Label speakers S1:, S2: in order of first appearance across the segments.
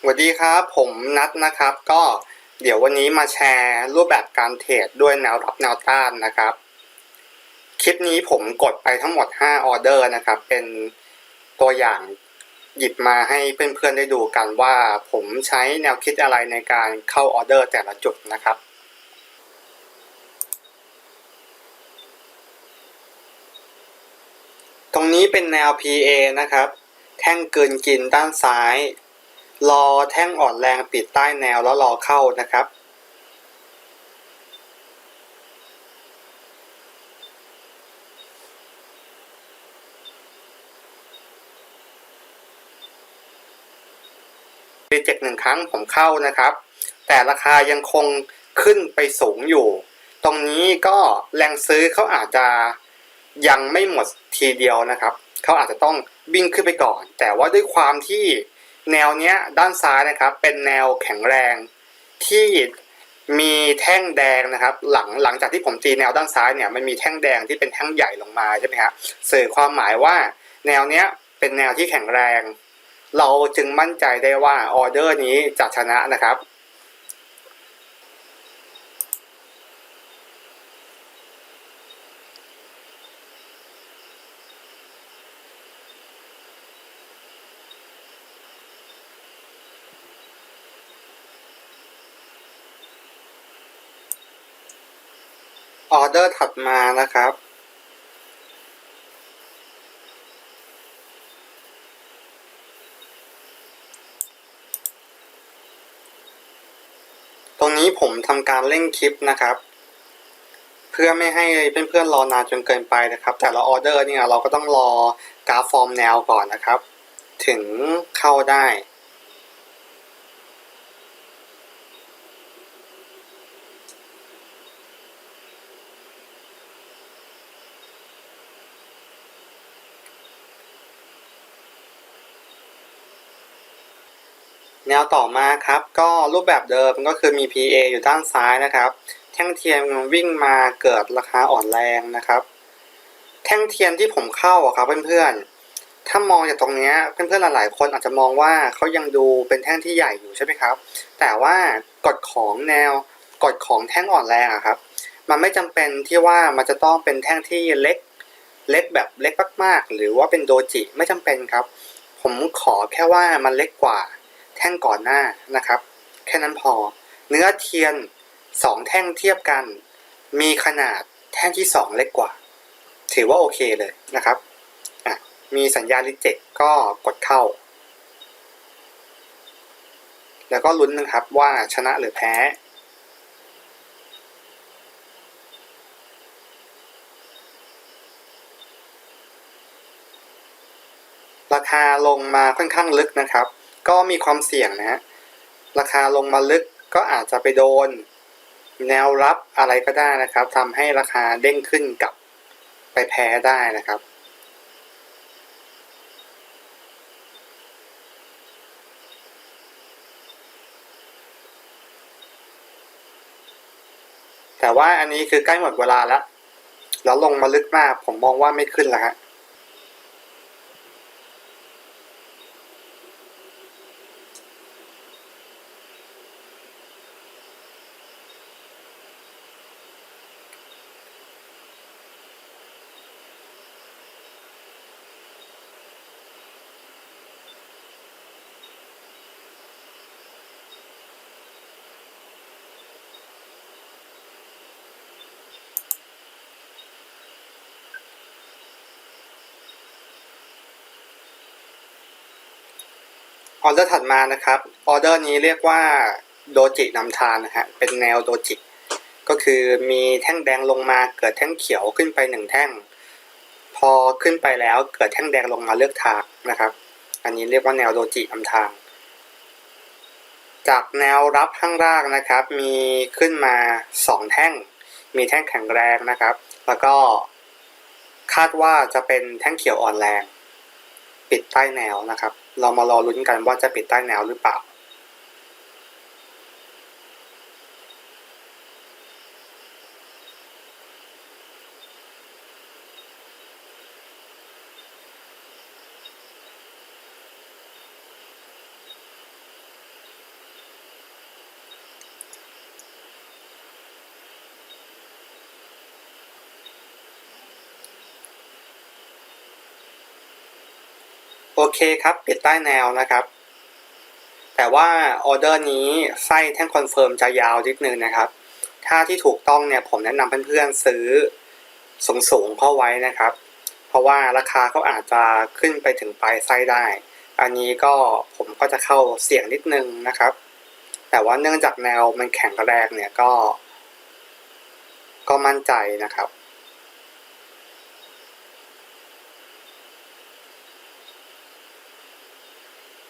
S1: สวัสดีครับ ผมนัทนะครับ ก็เดี๋ยววันนี้มาแชร์รูปแบบการเทรดด้วยแนวรับแนวต้านนะครับ คลิปนี้ผมกดไปทั้งหมด 5 ออเดอร์นะครับ เป็นตัวอย่างหยิบมาให้เพื่อนๆได้ดูกันว่าผมใช้แนวคิดอะไรในการเข้าออเดอร์แต่ละจุดนะครับตรงนี้เป็นแนว PA นะครับ แท่งเกินกินด้านซ้าย รอแท่งอ่อนแรงปิดใต้แนวแล้วรอเข้านะครับ รีเจ็คหนึ่งครั้งผมเข้านะครับ แต่ราคายังคงขึ้นไปสูงอยู่ ตรงนี้ก็แรงซื้อเขาอาจจะยังไม่หมดทีเดียวนะครับ เขาอาจจะต้องวิ่งขึ้นไปก่อน แต่ว่าด้วยความที่ แนวเนี้ยด้านซ้ายนะครับเป็นแนวแข็งแรงที่มีแท่งแดงนะครับ หลังหลังจากที่ผมตีแนวด้านซ้ายเนี่ยมันมีแท่งแดงที่เป็นแท่งใหญ่ลงมาใช่ไหมครับสื่อความหมายว่า แนวเนี้ยเป็นแนวที่แข็งแรง เราจึงมั่นใจได้ว่าออเดอร์นี้จะชนะนะครับ ออเดอร์ถัดมานะครับ ตรงนี้ผมทำการเร่งคลิปนะครับ เพื่อไม่ให้เพื่อนๆรอนานจนเกินไปนะครับ แต่ละออเดอร์เนี่ยเราก็ต้องรอกราฟฟอร์มแนวก่อนนะครับ ถึงเข้าได้ แนวต่อมาครับ ก็รูปแบบเดิมก็คือมี PA อยู่ด้านซ้ายนะครับ แท่งเทียนวิ่งมาเกิดราคาอ่อนแรงนะครับ แท่งเทียนที่ผมเข้าอะครับเพื่อนๆ ถ้ามองจากตรงนี้เพื่อนๆหลายๆคนอาจจะมองว่าเขายังดูเป็นแท่งที่ใหญ่อยู่ใช่ไหมครับ แต่ว่ากฎของแนวกฎของแท่งอ่อนแรงอะครับ มันไม่จำเป็นที่ว่ามันจะต้องเป็นแท่งที่เล็กเล็กแบบเล็กมากๆ หรือว่าเป็นโดจิไม่จำเป็นครับ ผมขอแค่ว่ามันเล็กกว่า แท่งก่อนหน้านะครับ แค่นั้นพอ เนื้อเทียนสองแท่งเทียบกัน มีขนาดแท่งที่สองเล็กกว่า ถือว่าโอเคเลยนะครับมีสัญญาณรีเจ็คก็กดเข้า แล้วก็ลุ้นนะครับว่าชนะหรือแพ้ ราคาลงมาค่อนข้างลึกนะครับ ก็มีความเสี่ยงนะฮะราคาลงมาลึกก็อาจจะไปโดน แนวรับอะไรก็ได้นะครับทำให้ราคาเด้งขึ้นกลับไปแพ้ได้นะครับ แต่ว่าอันนี้คือใกล้หมดเวลาแล้ว แล้วลงมาลึกมาก ผมมองว่าไม่ขึ้นแล้วฮะ ออเดอร์ถัดมานะครับออเดอร์นี้เรียกว่าโดจินำทางนะฮะเป็นแนวโดจิก็คือมีแท่งแดงลงมาเกิดแท่งเขียวขึ้นไปหนึ่งแท่ง พอขึ้นไปแล้วเกิดแท่งแดงลงมาเลือกทางนะครับ อันนี้เรียกว่าแนวโดจินำทาง จากแนวรับข้างล่างนะครับ มีขึ้นมาสองแท่ง มีแท่งแข็งแรงนะครับ แล้วก็คาดว่าจะเป็นแท่งเขียวอ่อนแรง ปิดใต้แนวนะครับ เรามารอลุ้นกันว่าจะปิดใต้แนวหรือเปล่า โอเคครับ ปิดใต้แนวนะครับ แต่ว่าออเดอร์นี้ไส้แท่งคอนเฟิร์มจะยาวนิดนึงนะครับ ถ้าที่ถูกต้องเนี่ยผมแนะนำเพื่อนๆซื้อสูงๆเข้าไว้นะครับ เพราะว่าราคาเขาอาจจะขึ้นไปถึงปลายไส้ได้ อันนี้ก็ผมก็จะเข้าเสี่ยงนิดนึงนะครับ แต่ว่าเนื่องจากแนวมันแข็งแรงเนี่ยก็ ก็มั่นใจนะครับ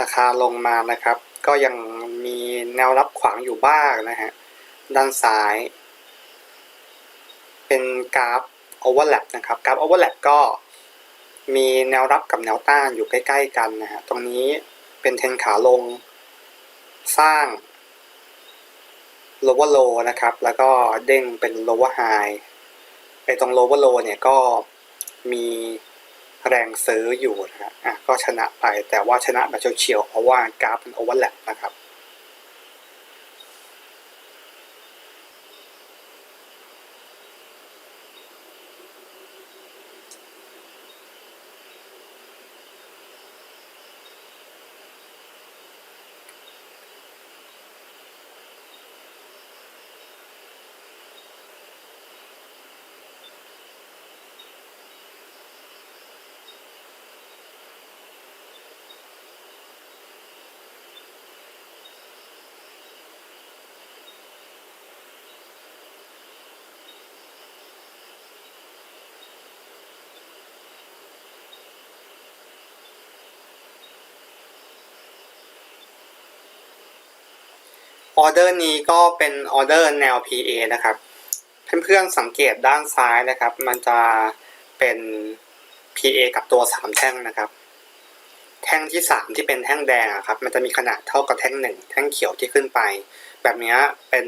S1: ราคาลงมานะครับ ก็ยังมีแนวรับขวางอยู่บ้างนะฮะ ด้านซ้าย เป็นกราฟโอเวอร์แลปนะครับ กราฟโอเวอร์แลปก็มีแนวรับกับแนวต้านอยู่ใกล้ ๆ กันนะฮะ ตรงนี้เป็นเทนขาลง สร้าง lower low นะครับ แล้วก็เด้งเป็น lower high ไอตรง lower low เนี่ยก็มี แรงซื้ออยู่นะฮะอะก็ชนะไปแต่ว่าชนะแบบเฉียวๆเพราะว่ากราฟเป็นโอเวอร์แลปนะครับ ออเดอร์นี้ก็เป็นออเดอร์แนว PA นะครับ เพื่อนๆสังเกตด้านซ้ายนะครับ มันจะเป็น PA กับตัว 3 แท่งนะครับ แท่งที่ 3 ที่เป็นแท่งแดงครับ มันจะมีขนาดเท่ากับแท่งหนึ่งแท่งเขียวที่ขึ้นไป แบบนี้เป็น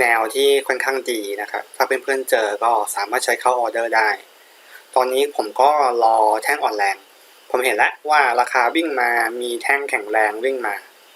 S1: แนวที่ค่อนข้างดีนะครับ ถ้าเพื่อนๆเจอก็สามารถใช้เข้าออเดอร์ได้ ตอนนี้ผมก็รอแท่งอ่อนแรง ผมเห็นแล้วว่าราคาวิ่งมา มีแท่งแข็งแรงวิ่งมา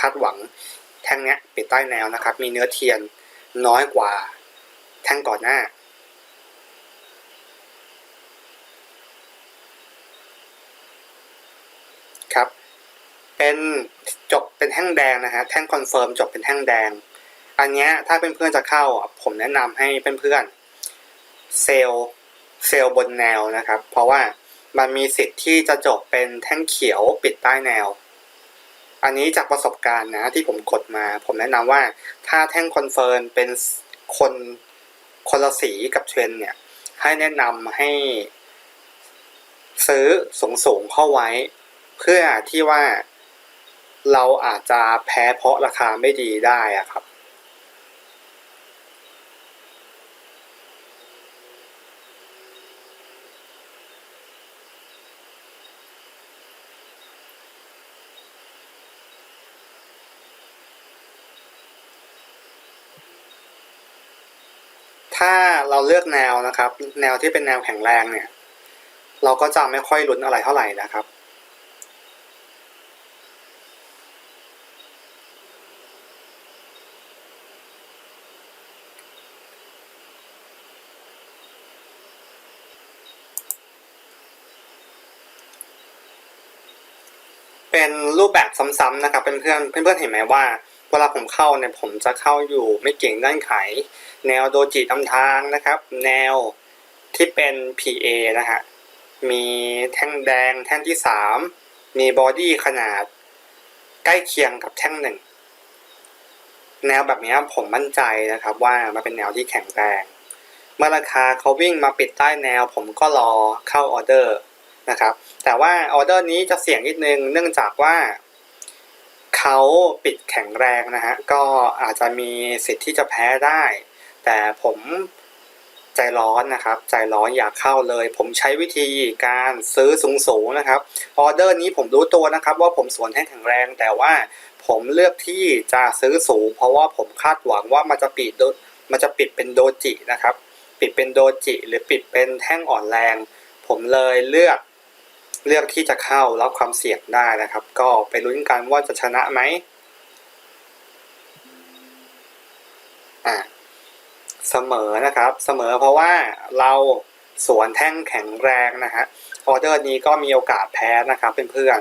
S1: คาดหวัง แท่งเนี้ยปิดใต้แนวนะครับ มีเนื้อเทียนน้อยกว่าแท่งก่อนหน้า ครับ เป็นจบเป็นแท่งแดงนะฮะแท่งคอนเฟิร์มจบเป็นแท่งแดง อันเนี้ยถ้าเพื่อนๆจะเข้าผมแนะนำให้เพื่อนๆเซลเซลบนแนวนะครับ เพราะว่ามันมีสิทธิ์ที่จะจบเป็นแท่งเขียวปิดใต้แนว อันนี้จากประสบการณ์นะที่ผมกดมา ผมแนะนำว่าถ้าแท่งคอนเฟิร์มเป็นคนคนละสีกับเทรนเนี่ย ให้แนะนำให้ซื้อสูงสูงเข้าไว้ เพื่อที่ว่าเราอาจจะแพ้เพราะราคาไม่ดีได้อะครับ ถ้าเราเลือกแนวนะครับ แนวที่เป็นแนวแข็งแรงเนี่ย เราก็จะไม่ค่อยลุ้นอะไรเท่าไหร่นะครับ เป็นรูปแบบซ้ำๆนะครับเพื่อนเพื่อนๆเห็นไหมว่า เวลาผมเข้าเนี่ยผมจะเข้าอยู่ไม่เก่งด้านไข แนวโดจิตำทางนะครับ แนวที่เป็น PA นะฮะมีแท่งแดงแท่งที่ 3 มีบอดี้ขนาด ใกล้เคียงกับแท่งหนึ่งแนวแบบนี้ผมมั่นใจนะครับว่ามันเป็นแนวที่แข็งแรงเมื่อราคาเขาวิ่งมาปิดใต้แนว ผมก็รอเข้าออเดอร์นะครับ แต่ว่าออเดอร์นี้จะเสี่ยงนิดนึงเนื่องจากว่า เขาปิดแข็งแรงนะฮะ ก็อาจจะมีสิทธิ์ที่จะแพ้ได้ แต่ผมใจร้อนนะครับ ใจร้อนอยากเข้าเลย ผมใช้วิธีการซื้อสูงๆนะครับ ออเดอร์นี้ผมรู้ตัวนะครับ ว่าผมสวนให้แข็งแรง แต่ว่าผมเลือกที่จะซื้อสูง เพราะว่าผมคาดหวังว่ามันจะปิดโดมันจะปิดเป็นโดจินะครับ ปิดเป็นโดจิ หรือปิดเป็นแท่งอ่อนแรง ผมเลยเลือก เลือกที่จะเข้ารับความเสี่ยงได้นะครับ ก็ไปลุ้นกันว่าจะชนะไหมอ่าเสมอนะครับ เสมอเพราะว่าเราสวนแท่งแข็งแรงนะฮะออเดอร์นี้ก็มีโอกาสแพ้นะครับเพื่อน